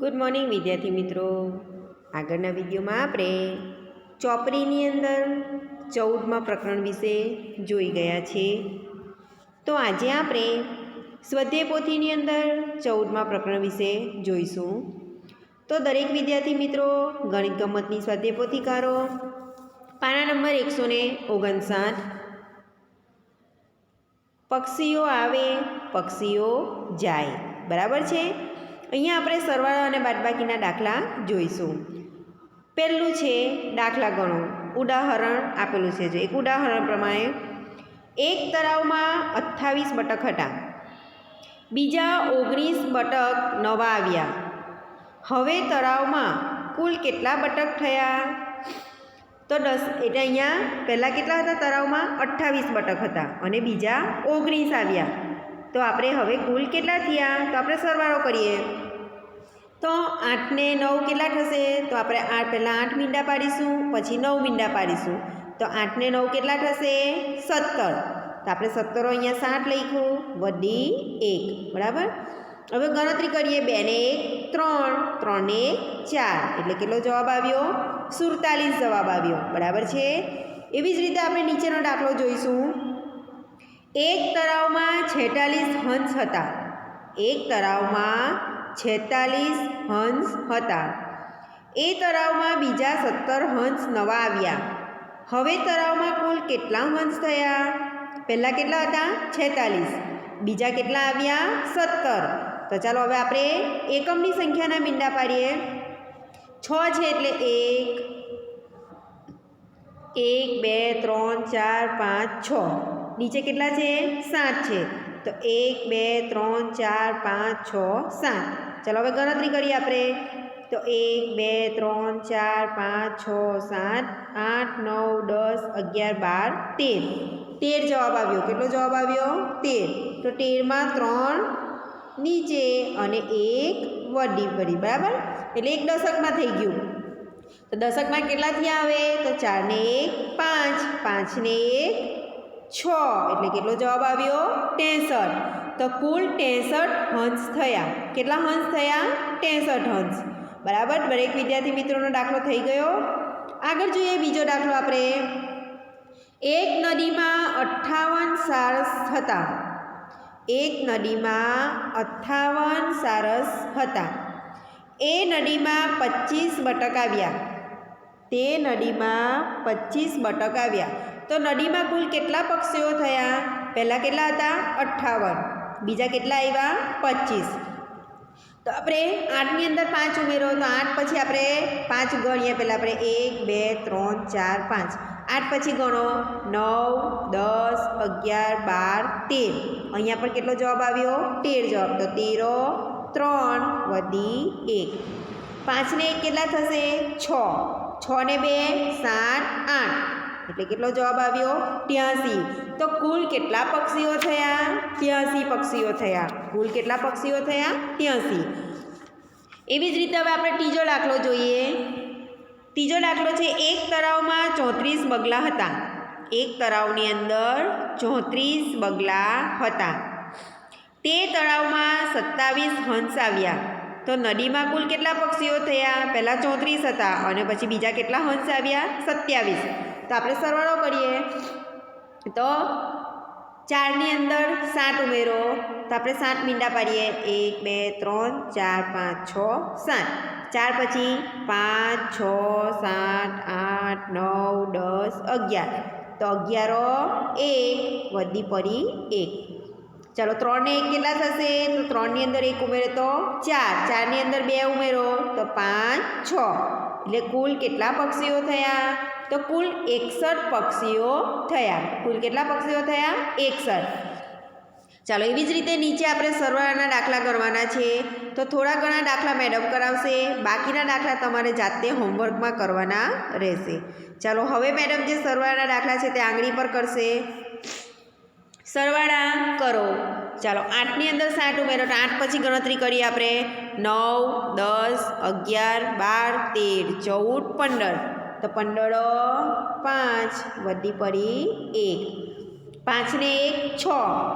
Good morning વિદ્યાર્થી મિત્રો. આગળના વિડીયોમાં આપણે ચોપડીની અંદર ચૌદમાં પ્રકરણ વિશે જોઈ ગયા છે. તો આજે આપણે સ્વાધ્યાય પોથીની અંદર ચૌદમાં પ્રકરણ વિશે જોઈશું. તો દરેક વિદ્યાર્થી મિત્રો, ગણિત ગમતની સ્વાધ્યાય પોથીકારો, પાના નંબર એકસો ને ઓગણસાઠ. પક્ષીઓ આવે, પક્ષીઓ જાય. બરાબર છે? અહીંયા આપણે સરવાળા અને બાદબાકીના દાખલા જોઈશું. પહેલું છે દાખલા ગણો. ઉદાહરણ આપેલું છે જો. એક ઉદાહરણ પ્રમાણે, એક તળાવમાં અઠ્ઠાવીસ બટક હતા. બીજા ઓગણીસ બટક નવા આવ્યા. હવે તળાવમાં કુલ કેટલા બટક થયા? તો દસ. એટલે અહીંયા પહેલાં કેટલા હતા? તળાવમાં અઠ્ઠાવીસ બટક હતા અને બીજા ઓગણીસ આવ્યા. તો આપણે હવે કુલ કેટલા થયા? તો આપણે સરવાળો કરીએ. તો આઠને નવ કેટલા થશે? તો આપણે આઠ પહેલાં આઠ મીંડા પાડીશું, પછી નવ મીંડા પાડીશું. તો આઠને નવ કેટલા થશે? સત્તર. તો આપણે સત્તરો અહીંયા સાઠ લખ્યું વધી એક. બરાબર? હવે ગણતરી કરીએ, બેને એક, ત્રણ. ત્રણને એક ચાર. એટલે કેટલો જવાબ આવ્યો? સુડતાલીસ જવાબ આવ્યો. બરાબર છે? એવી જ રીતે આપણે નીચેનો દાખલો જોઈશું. એક તળાવમાં છેતાલીસ હંસ હતા. એક તળાવમાં છેતાલીસ હંસ હતા. એ તળાવમાં બીજા સત્તર હંસ નવા આવ્યા. હવે તળાવમાં કુલ કેટલા હંસ થયા? પહેલાં કેટલા હતા? છેતાલીસ. બીજા કેટલા આવ્યા? સત્તર. તો ચાલો હવે આપણે એકમની સંખ્યાના મીંડા પાડીએ. છ છે એટલે એક. એક, બે, ત્રણ, ચાર, પાંચ, છ. નીચે કેટલા છે? સાત છે. તો એક, બે, ત્રણ, ચાર, પાંચ, છ, સાત. ચાલો હવે ગણતરી કરીએ આપણે. તો એક, બે, ત્રણ, ચાર, પાંચ, છ, સાત, આઠ, નવ, દસ, અગિયાર, બાર, તેર. તેર જવાબ આવ્યો. કેટલો જવાબ આવ્યો? તેર. તો તેરમાં ત્રણ નીચે અને એક વડી પડી બરાબર? એટલે એક દશકમાં થઈ ગયું. તો દશકમાં કેટલા થયા આવે તો ચારને એક, પાંચ. પાંચને એક છ. એટલે કેટલો જવાબ આવ્યો? ત્રેસઠ. તો કુલ ત્રેસઠ હંસ થયા. કેટલા હંસ થયા? ત્રેસઠ હંસ. બરાબર? દરેક વિદ્યાર્થી મિત્રોનો દાખલો થઈ ગયો. આગળ જોઈએ બીજો દાખલો આપણે. એક નદીમાં અઠ્ઠાવન સારસ હતા. એક નદીમાં અઠ્ઠાવન સારસ હતા. એ નદીમાં પચીસ બટક આવ્યા. તે નદીમાં પચીસ બટક આવ્યા. તો નદીમાં કુલ કેટલા પક્ષીઓ થયા? પહેલાં કેટલા હતા? અઠ્ઠાવન. બીજા કેટલા આવ્યા? પચીસ. તો આપણે આઠની અંદર પાંચ ઉમેરો. તો આઠ પછી આપણે પાંચ ગણીએ. પહેલાં આપણે એક, બે, ત્રણ, ચાર, પાંચ. આઠ પછી ગણો. નવ, દસ, અગિયાર, બાર, તેર. અહીંયા પણ કેટલો જવાબ આવ્યો? તેર જવાબ. તો તેરો, ત્રણ વધી એક. પાંચને એક કેટલા થશે? છ. છ ને બે, સાત, આઠ. એટલે કેટલો જવાબ આવ્યો? ત્યાંસી. તો કુલ કેટલા પક્ષીઓ થયા? ત્યાંસી પક્ષીઓ થયા. કુલ કેટલા પક્ષીઓ થયા? ત્યાંસી. એવી જ રીતે હવે આપણે ત્રીજો દાખલો જોઈએ. ત્રીજો દાખલો છે, એક તળાવમાં ચોત્રીસ બગલા હતા. એક તળાવની અંદર ચોત્રીસ બગલા હતા. તે તળાવમાં સત્તાવીસ હંસ આવ્યા. તો નદીમાં કુલ કેટલા પક્ષીઓ થયા? પહેલાં ચોત્રીસ હતા અને પછી બીજા કેટલા હંસ આવ્યા? સત્યાવીસ. તો આપણે સરવાળો કરીએ. તો ચારની અંદર સાત ઉમેરો. તો આપણે સાત મીંડા પાડીએ. એક, બે, ત્રણ, ચાર, પાંચ, છ, સાત. ચાર પછી પાંચ, છ, સાત, આઠ, નવ, દસ, અગિયાર. તો અગિયારો એક, વધી પડી એક. ચાલો ત્રણને એક કેટલા થશે? તો ત્રણની અંદર એક ઉમેરો તો ચાર. ચારની અંદર બે ઉમેરો. તો પાંચ, છ. એટલે કુલ કેટલા પક્ષીઓ થયા? તો કુલ એકસઠ પક્ષીઓ થયા. કુલ કેટલા પક્ષીઓ થયા? એકસઠ. ચાલો એવી જ રીતે નીચે આપણે સરવાળાના દાખલા કરવાના છે. તો થોડા ઘણા દાખલા મેડમ કરાવશે. બાકીના દાખલા તમારે જાતે હોમવર્કમાં કરવાના રહેશે. ચાલો હવે મેડમ જે સરવાળાના દાખલા છે તે આંગળી પર કરશે. સરવાળા કરો. ચાલો આઠની અંદર સાઠ ઉમેરો તો આઠ પછી ગણતરી કરીએ આપણે. નવ, દસ, અગિયાર, બાર, તેર, ચૌદ, પંદર. તો પંદરો પાંચ, વધી પડી એક. પાંચને એક, છ.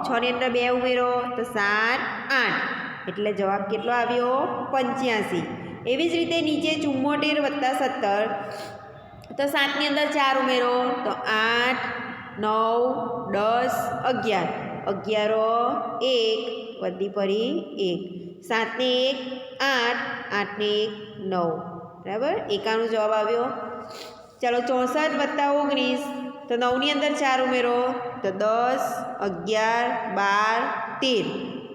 છની અંદર બે ઉમેરો, તો સાત, આઠ. એટલે જવાબ કેટલો આવ્યો? પંચ્યાસી. એવી જ રીતે નીચે ચુમ્મોતેર વત્તા સત્તર. તો સાતની અંદર ચાર ઉમેરો, તો આઠ, નવ, દસ, અગિયાર. અગિયારો, એક, વધી પડી એક. સાતને એક, આઠ. આઠને એક, નવ. બરાબર? એકાનો જવાબ આવ્યો. ચાલો ચોસઠ વત્તા ઓગણીસ, તો નવની અંદર ચાર ઉમેરો, તો દસ, અગિયાર, બાર, તેર.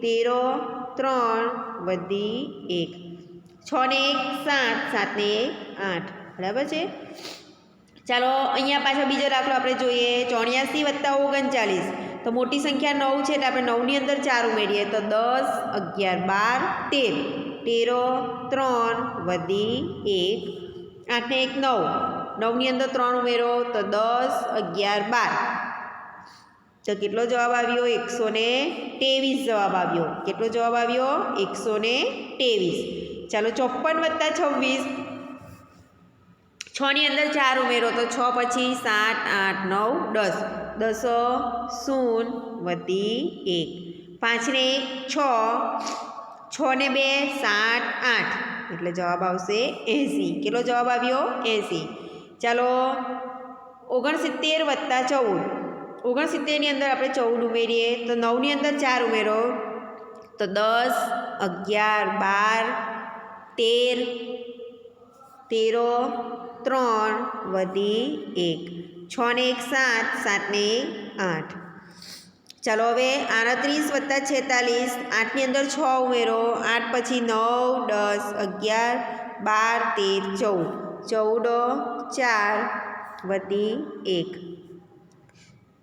તેરો, ત્રણ, વધી એક. છ ને એક, સાત. સાતને એક, આઠ. બરાબર છે? ચાલો અહીંયા પાછો બીજો દાખલો આપણે જોઈએ. ચોર્યાસી વત્તા ઓગણચાલીસ. તો મોટી સંખ્યા નવ છે, એટલે આપણે નવની અંદર ચાર ઉમેરીએ. તો દસ, અગિયાર, બાર, તેર. તેરો, ત્રણ, વધી એક. આઠને એક નવ. નવની અંદર ત્રણ ઉમેરો તો દસ અગિયાર બાર. તો કેટલો જવાબ આવ્યો? એકસો ને ત્રેવીસ જવાબ આવ્યો. કેટલો જવાબ આવ્યો? એકસો ને ત્રેવીસ. ચાલો ચોપન વત્તા છવ્વીસ. છની અંદર ચાર ઉમેરો તો છ પછી સાત, આઠ, નવ, દસ. દસો શૂન વધી એક. પાંચને એક છ. છ ને બે સાત, આઠ. એટલે જવાબ આવશે એંસી. કેટલો જવાબ આવ્યો? એંસી. ચાલો, ઓગણસિત્તેર વત્તા ચૌદ. ઓગણસિત્તેરની અંદર આપણે ચૌદ ઉમેરીએ તો નવની અંદર ચાર ઉમેરો. તો દસ, અગિયાર, બાર, તેર, તેરો, ત્રણ વધી એક. છ ને એક સાત સાતને આઠ. ચાલો હવે આડત્રીસ વત્તા છેતાલીસ, આઠની અંદર છ ઉમેરો, આઠ પછી નવ, દસ, અગિયાર, બાર, તેર, ચૌદ. ચૌદો, ચાર વધી એક.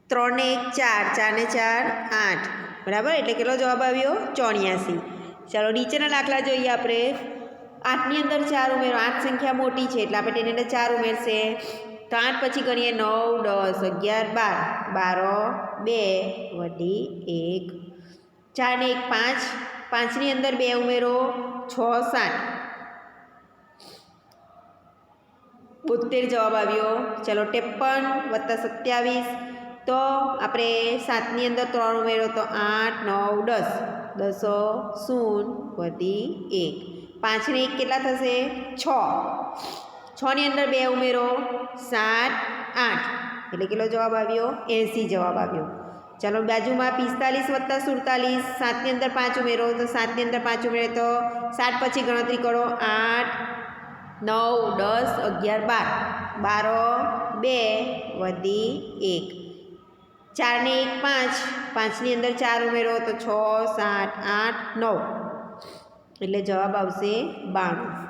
ત્રણ એક ચાર ચારને ચાર આઠ. બરાબર? એટલે કેટલો જવાબ આવ્યો? ચોર્યાસી. ચાલો નીચેના દાખલા જોઈએ આપણે. આઠની અંદર ચાર ઉમેરો. આઠ સંખ્યા મોટી છે, એટલે આપણે તેની અંદર ચાર ઉમેરશે. તો પછી ગણીએ નવ, દસ, અગિયાર, બાર. બારો, બે વધી એક. ચારને એક પાંચ. પાંચની અંદર બે ઉમેરો. છ, સાત. બોતેર જવાબ આવ્યો. ચલો ત્રેપન વત્તા સત્યાવીસ. તો આપણે સાતની અંદર ત્રણ ઉમેરો તો આઠ, નવ, દસ. દસો, શૂન વધી એક. પાંચને એક કેટલા થશે? છ. છની અંદર બે ઉમેરો, સાત, આઠ. એટલે કેટલો જવાબ આવ્યો? એંસી જવાબ આવ્યો. ચાલો બાજુમાં પિસ્તાલીસ વત્તા સુડતાલીસ, સાતની અંદર પાંચ ઉમેરો, તો સાતની અંદર પાંચ ઉમેરે તો સાત પછી ગણતરી કરો, આઠ, નવ, દસ, અગિયાર, બાર. બારો, બે વધી એક. ચારને એક પાંચ. પાંચની અંદર ચાર ઉમેરો તો છ, સાત, આઠ, નવ. એટલે જવાબ આવશે બાણું.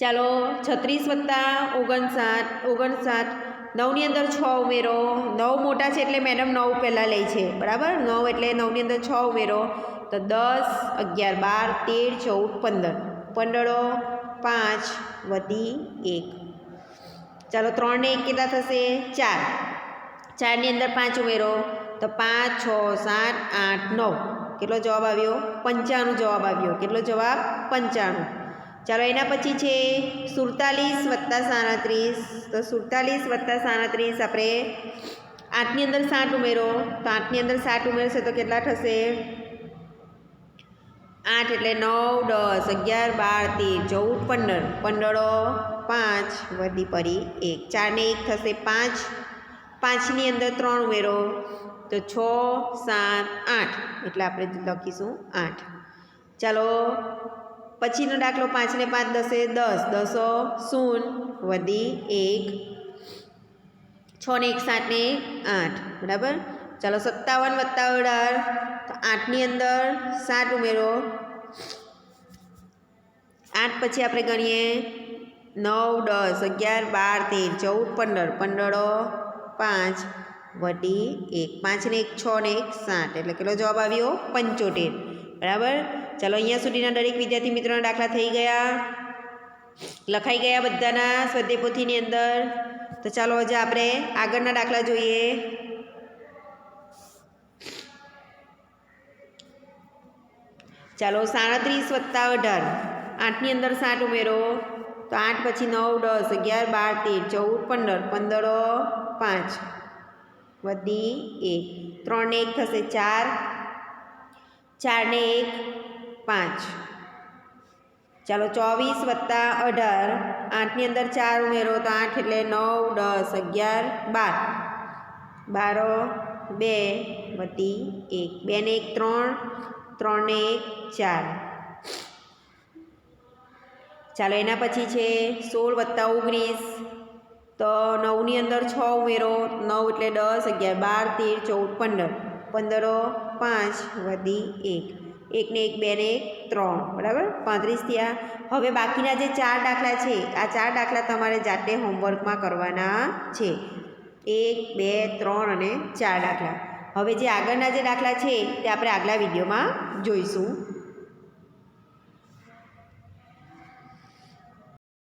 ચાલો છત્રીસ વત્તા ઓગણસાઠ ઓગણસાઠ, નવની અંદર છ ઉમેરો. નવ મોટા છે એટલે મેડમ નવ પહેલાં લે છે. બરાબર? નવ એટલે નવની અંદર છ ઉમેરો. તો દસ, અગિયાર, બાર, તેર, ચૌદ, પંદર. પંદરો, પાંચ વધી એક. ચાલો ત્રણને એક કેટલા થશે ચાર. ચારની અંદર પાંચ ઉમેરો. તો પાંચ, છ, સાત, આઠ, નવ. કેટલો જવાબ આવ્યો? પંચાણું જવાબ આવ્યો. કેટલો જવાબ? પંચાણું. ચાલો એના પછી છે સુડતાલીસ વત્તા સાડત્રીસ. તો સુડતાલીસ વત્તા સાડત્રીસ આપણે આઠની અંદર સાઠ ઉમેરો. તો આઠની અંદર સાઠ ઉમેરશે તો કેટલા થશે? આઠ એટલે નવ, દસ, અગિયાર, બાર, તેર, ચૌદ, પંદર. પંદરો, પાંચ વધી પડી એક. ચારને એક થશે પાંચ. પાંચની અંદર ત્રણ ઉમેરો. તો છ, સાત, આઠ. એટલે આપણે લખીશું આઠ. ચાલો પછીનો દાખલો પાંચને પાંચ દસે દસ, દસો શૂન વધી એક, છ ને એક, સાત ને આઠ, બરાબર? ચાલો સત્તાવન વત્તા અઢાર, તો આઠની અંદર સાત ઉમેરો. આઠ પછી આપણે ગણીએ નવ, દસ, અગિયાર, બાર, તેર, ચૌદ, પંદર, પંદરો, પાંચ વધી એક, પાંચ ને એક, છ ને એક, સાત, એટલે કેટલો જવાબ આવ્યો? પંચોતેર, બરાબર? ચાલો અહીંયા સુધીના દરેક વિદ્યાર્થી મિત્રોના દાખલા થઈ ગયા. લખાઈ ગયા બધાના સ્વાધ્યાય અંદર. તો ચાલો આજે આપણે આગળના દાખલા જોઈએ. ચાલો સાડત્રીસ વત્તા અઢાર. આઠની અંદર સાઠ ઉમેરો. તો આઠ પછી નવ, દસ, અગિયાર, બાર, તેર, ચૌદ, પંદર. પંદર, પાંચ. વધી એક. ત્રણને એક થશે ચાર. ચારને એક. પાંચ. ચાલો ચોવીસ વત્તા અઢાર. આઠની અંદર ચાર ઉમેરો તો આઠ એટલે નવ, દસ, અગિયાર, બાર. બારો, બે વતી એક. બે ને એક ત્રણ ત્રણ એક ચાર. ચાલો એના પછી છે સોળ વત્તા ઓગણીસ. તો નવની અંદર છ ઉમેરો. નવ એટલે દસ, અગિયાર, બાર, તેર, ચૌદ, પંદર. પંદરો, પાંચ વધી એક. એક ને એક બે ને એક, ત્રણ, બરાબર? પાંત્રીસ થયા. હવે બાકીના જે ચાર દાખલા છે, આ ચાર દાખલા તમારે જાતે હોમવર્કમાં કરવાના છે. એક, બે, ત્રણ અને ચાર દાખલા. હવે જે આગળના જે દાખલા છે, તે આપણે આગલા વિડીયોમાં જોઈશું.